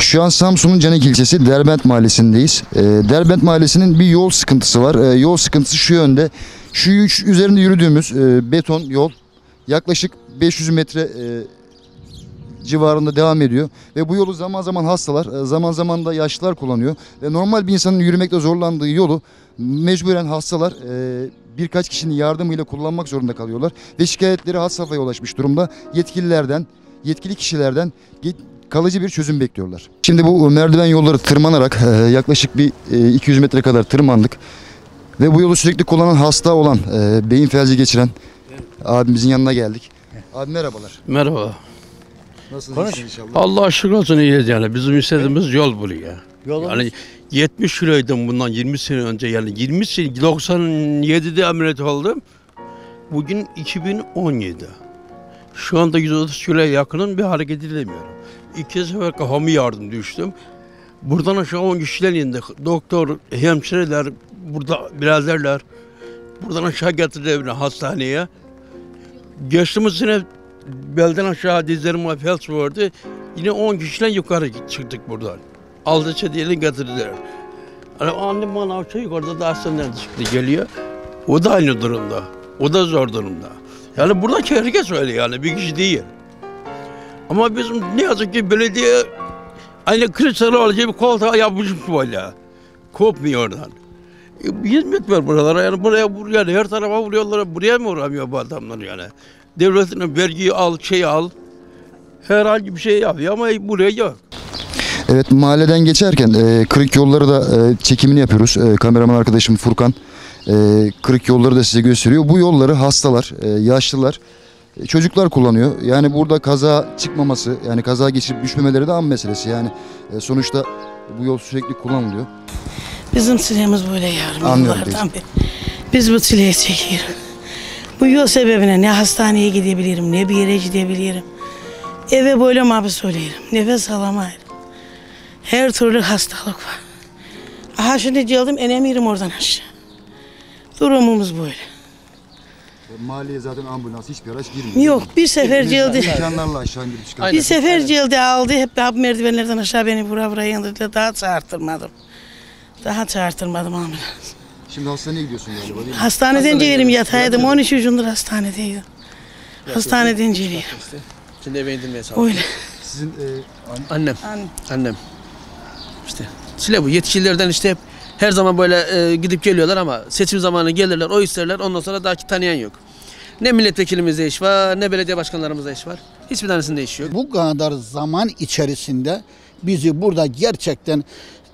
Şu an Samsun'un Canik ilçesi Derbent Mahallesi'ndeyiz. Ee, Derbent Mahallesi'nin bir yol sıkıntısı var. Ee, yol sıkıntısı şu yönde. Şu üzerinde yürüdüğümüz e, beton yol yaklaşık 500 metre e, civarında devam ediyor. Ve bu yolu zaman zaman hastalar, e, zaman zaman da yaşlılar kullanıyor. Ve normal bir insanın yürümekte zorlandığı yolu mecburen hastalar birkaç kişinin yardımıyla kullanmak zorunda kalıyorlar. Ve şikayetleri had safhaya ulaşmış durumda. Yetkililerden, yetkili kişilerden kalıcı bir çözüm bekliyorlar. Şimdi bu merdiven yolları tırmanarak e, yaklaşık bir e, 200 metre kadar tırmandık. Ve bu yolu sürekli kullanan hasta olan, e, beyin felci geçiren abimizin yanına geldik. Abi merhabalar. Merhaba. Nasılsınız Konuş. inşallah? Allah şükür olsun iyiyiz yani. Bizim istediğimiz yol buraya. Yani 70 kiloydum bundan 20 sene önce yani 20 sene 97'de ameliyat oldum. Bugün 2017. Şu anda 130 kiloya yakının bir hareket edemiyorum. İki sefer kafamı yardım düştüm. Buradan aşağı 10 kişiler indik. Doktor, hemşireler, burada birazerler. Buradan aşağı getirdiler beni hastaneye. Geçtiğimiz sene belden aşağı dizlerime felç vardı. Yine 10 kişiden yukarı çıktık buradan. Aldıkça diyelim getirdiler. Hani annem bana aşağı yukarıda da hastaneden çıktı geliyor. O da aynı durumda. O da zor durumda. Yani buradaki herkes öyle yani bir kişi değil. Ama bizim ne yazık ki belediye aynı Kılıçdaroğlu gibi koltuğa yapmışım böyle. Kopmuyor oradan. E, hizmet ver buralara yani buraya buraya her tarafa vuruyorlar. Buraya mı uğramıyor bu adamlar yani? Devletin vergiyi al, şey al. Herhangi bir şey yapıyor ama buraya yok. Evet mahalleden geçerken e, kırık yolları da e, çekimini yapıyoruz. E, kameraman arkadaşım Furkan e, kırık yolları da size gösteriyor. Bu yolları hastalar, e, yaşlılar, çocuklar kullanıyor. Yani burada kaza çıkmaması, yani kaza geçirip düşmemeleri de an meselesi. Yani e, sonuçta bu yol sürekli kullanılıyor. Bizim çilemiz böyle yavrum. Anlıyorum beri. Biz bu çileyi çekiyoruz. Bu yol sebebine ne hastaneye gidebilirim, ne bir yere gidebilirim. Eve böyle abi söylerim. Nefes alamayırım. Her türlü hastalık var. Aha şimdi geldim inemiyorum oradan aşağı. Durumumuz böyle. Mahalleye zaten ambulans hiçbir araç girmiyor. Yok bir sefer geldi. İmkanlarla aşağı indirip çıkartıyor. Bir sefer geldi aldı hep abi merdivenlerden aşağı beni vura vura indirdi. Daha çağırtırmadım. Daha çağırtırmadım ambulans. Şimdi hastaneye gidiyorsun galiba değil mi? Hastaneden gelirim yataydım. 13 gündür hastanedeydim. Hastaneden geliyorum. Şimdi eve indirmeye çalışıyorum. Öyle. Sizin e, Annem. Anne. Annem. İşte çile bu. Yetkililerden işte hep her zaman böyle e, gidip geliyorlar ama seçim zamanı gelirler, o isterler. Ondan sonra daha ki tanıyan yok. Ne milletvekilimizde iş var, ne belediye başkanlarımızda iş var. Hiçbir tanesinde iş yok. Bu kadar zaman içerisinde bizi burada gerçekten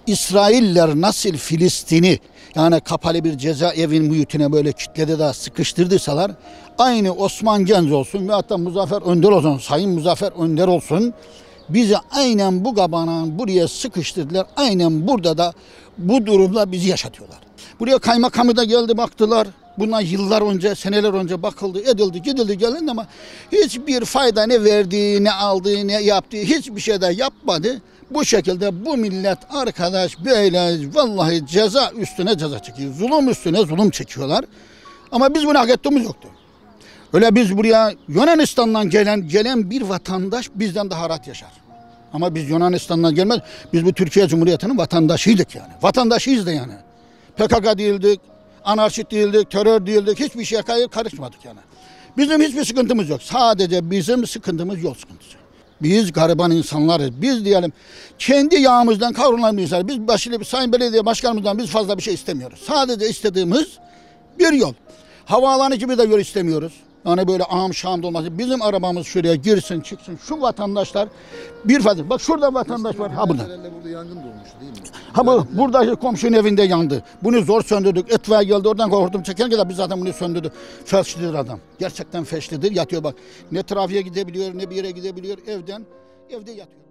İsrailler nasıl Filistin'i yani kapalı bir cezaevin mühitine böyle kitlede de sıkıştırdıysalar aynı Osman Genç olsun ve hatta Muzaffer Önder olsun, Sayın Muzaffer Önder olsun bizi aynen bu kabana buraya sıkıştırdılar. Aynen burada da bu durumla bizi yaşatıyorlar. Buraya kaymakamı da geldi baktılar. Bundan yıllar önce, seneler önce bakıldı, edildi, gidildi, gelindi ama hiçbir fayda ne verdiği, ne aldığı, ne yaptığı hiçbir şey de yapmadı. Bu şekilde bu millet arkadaş böyle vallahi ceza üstüne ceza çekiyor. Zulüm üstüne zulüm çekiyorlar. Ama biz bunu hak ettiğimiz yoktu. Öyle biz buraya Yunanistan'dan gelen gelen bir vatandaş bizden daha rahat yaşar. Ama biz Yunanistan'dan gelmez. Biz bu Türkiye Cumhuriyeti'nin vatandaşıydık yani. Vatandaşıyız da yani. PKK değildik, anarşist değildik, terör değildik. Hiçbir şeye karışmadık yani. Bizim hiçbir sıkıntımız yok. Sadece bizim sıkıntımız yol sıkıntısı. Biz gariban insanlarız. Biz diyelim kendi yağımızdan kavrulan insanlar. Biz başıyla sayın belediye başkanımızdan biz fazla bir şey istemiyoruz. Sadece istediğimiz bir yol. Havaalanı gibi de yol istemiyoruz. Yani böyle ağam şam olması. Bizim arabamız şuraya girsin çıksın. Şu vatandaşlar bir fazla. Bak şurada vatandaş var. Ha burada. burada yangın da olmuştu değil mi? Ha bu buradaki komşunun evinde yandı. Bunu zor söndürdük. Etfaiye geldi oradan hortum çeken kadar biz zaten bunu söndürdük. Felçlidir adam. Gerçekten felçlidir. Yatıyor bak. Ne trafiğe gidebiliyor ne bir yere gidebiliyor. Evden evde yatıyor.